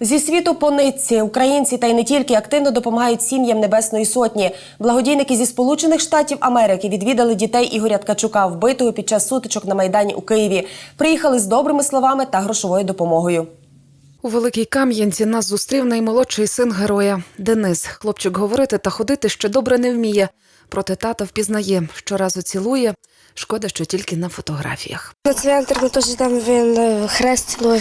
Зі світу по нитці українці та й не тільки активно допомагають сім'ям Небесної Сотні. Благодійники зі Сполучених Штатів Америки відвідали дітей Ігоря Ткачука, вбитого під час сутичок на майдані у Києві. Приїхали з добрими словами та грошовою допомогою. У Великій Кам'янці нас зустрів наймолодший син героя Денис. Хлопчик говорити та ходити ще добре не вміє. Проте тата впізнає, щоразу цілує. Шкода, що тільки на фотографіях. На цвинтар ми теж там він е, хрест цілує.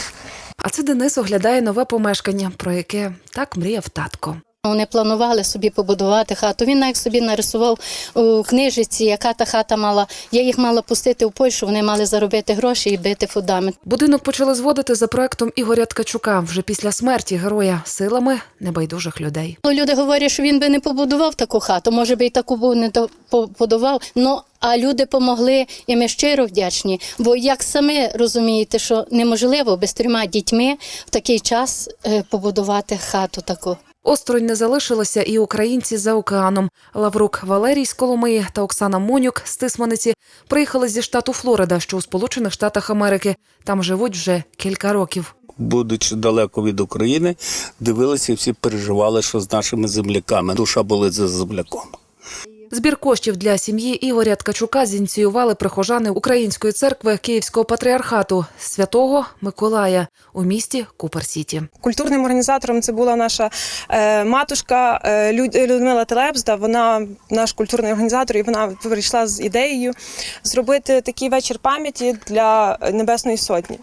А це Денис оглядає нове помешкання, про яке так мріяв татко. Вони планували собі побудувати хату. Він навіть собі нарисував у книжиці, яка та хата мала. Я їх мала пустити в Польщу, вони мали заробити гроші і бити фундамент. Будинок почали зводити за проектом Ігоря Ткачука вже після смерті героя силами небайдужих людей. Ну, Люди говорять, що він би не побудував таку хату, може би і таку був не побудував. Ну а люди помогли, і ми щиро вдячні. Бо як самі розумієте, що неможливо без трьома дітьми в такий час е, побудувати хату таку. Осторонь не залишилося і українці за океаном. Лаврук Валерій з Коломиї та Оксана Монюк з Тисманиці приїхали зі штату Флорида, що у Сполучених Штатах Америки. Там живуть вже кілька років. будучи далеко від України, дивилися і всі переживали, що з нашими земляками. Душа болить за земляком. Збір коштів для сім'ї Ігоря Ткачука зініціювали прихожани Української церкви Київського патріархату святого Миколая у місті Купер-Сіті. Культурним організатором це була наша е, матушка е, Люд- Людмила Телебзда. Вона наш культурний організатор, і вона прийшла з ідеєю зробити такий вечір пам'яті для Небесної Сотні.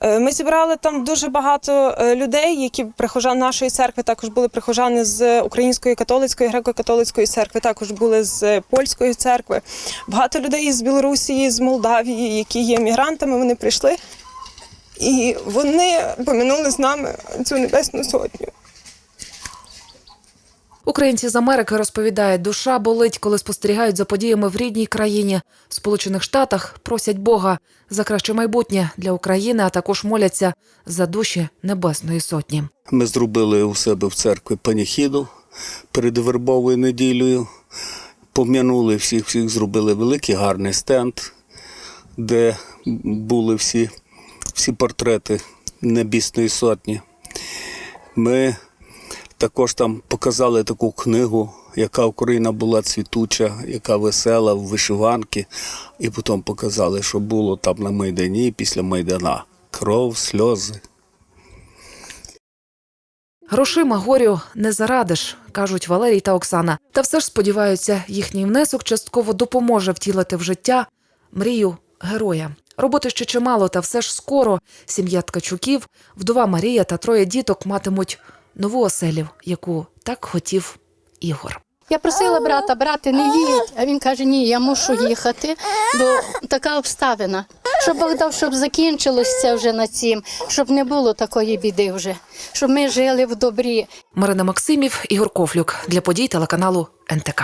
Е, ми зібрали там дуже багато людей, які прихожани нашої церкви, також були прихожани з Української католицької, греко-католицької церкви, також були з польської церкви. Багато людей з Білорусі, з Молдавії, які є мігрантами, вони прийшли. І вони помінули з нами цю небесну сотню. Українці з Америки розповідають, душа болить, коли спостерігають за подіями в рідній країні. В Сполучених Штатах просять Бога за краще майбутнє для України, а також моляться за душі Небесної Сотні. Ми зробили у себе в церкві паніхіду перед вербовою неділею. Пом'янули всіх, всіх зробили великий гарний стенд, де були всі, всі портрети Небесної сотні. Ми також там показали таку книгу, яка Україна була цвітуча, яка весела в вишиванки. І потім показали, що було там на Майдані після Майдана. Кров, сльози. Грошима горю не зарадиш, кажуть Валерій та Оксана. Та все ж сподіваються, їхній внесок частково допоможе втілити в життя мрію героя. Роботи ще чимало, та все ж скоро сім'я Ткачуків, вдова Марія та троє діток матимуть нову оселю, яку так хотів Ігор. Я просила брата, брати, не їдь. А він каже, ні, я мушу їхати, бо така обставина. Щоб Бог дав, щоб закінчилось це вже на цім, щоб не було такої біди вже, щоб ми жили в добрі. Марина Максимів, Ігор Кофлюк для подій телеканалу НТК.